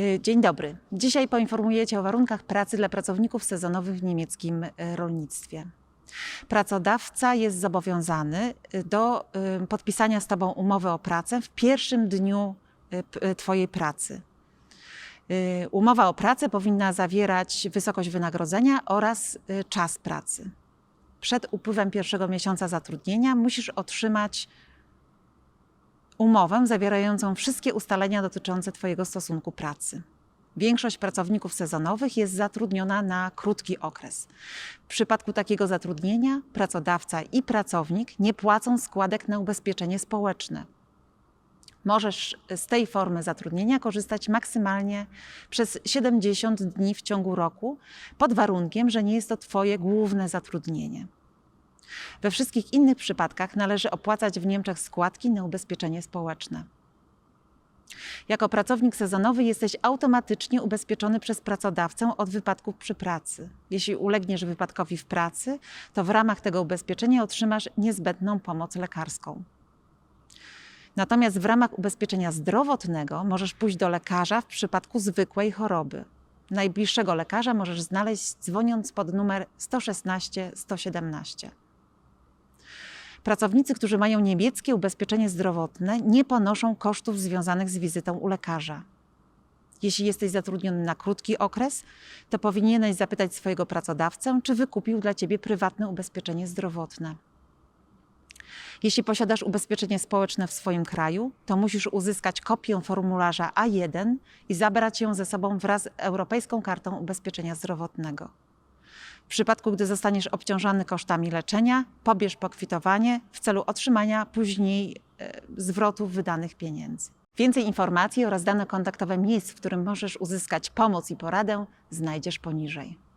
Y, Dzień dobry. Dzisiaj poinformuję Cię o warunkach pracy dla pracowników sezonowych w niemieckim y, rolnictwie. Pracodawca jest zobowiązany y, do podpisania z Tobą umowy o pracę w pierwszym dniu Twojej pracy. Umowa o pracę powinna zawierać wysokość wynagrodzenia oraz czas pracy. Przed upływem pierwszego miesiąca zatrudnienia musisz otrzymać umowę zawierającą wszystkie ustalenia dotyczące Twojego stosunku pracy. Większość pracowników sezonowych jest zatrudniona na krótki okres. W przypadku takiego zatrudnienia pracodawca i pracownik nie płacą składek na ubezpieczenie społeczne. Możesz z tej formy zatrudnienia korzystać maksymalnie przez 70 dni w ciągu roku, pod warunkiem, że nie jest to Twoje główne zatrudnienie. We wszystkich innych przypadkach należy opłacać w Niemczech składki na ubezpieczenie społeczne. Jako pracownik sezonowy jesteś automatycznie ubezpieczony przez pracodawcę od wypadków przy pracy. Jeśli ulegniesz wypadkowi w pracy, to w ramach tego ubezpieczenia otrzymasz niezbędną pomoc lekarską. Natomiast w ramach ubezpieczenia zdrowotnego możesz pójść do lekarza w przypadku zwykłej choroby. Najbliższego lekarza możesz znaleźć dzwoniąc pod numer 116 117. Pracownicy, którzy mają niemieckie ubezpieczenie zdrowotne, nie ponoszą kosztów związanych z wizytą u lekarza. Jeśli jesteś zatrudniony na krótki okres, to powinieneś zapytać swojego pracodawcę, czy wykupił dla ciebie prywatne ubezpieczenie zdrowotne. Jeśli posiadasz ubezpieczenie społeczne w swoim kraju, to musisz uzyskać kopię formularza A1 i zabrać ją ze sobą wraz z Europejską Kartą Ubezpieczenia Zdrowotnego. W przypadku, gdy zostaniesz obciążony kosztami leczenia, pobierz pokwitowanie w celu otrzymania później e, zwrotu wydanych pieniędzy. Więcej informacji oraz dane kontaktowe miejsc, w którym możesz uzyskać pomoc i poradę, znajdziesz poniżej.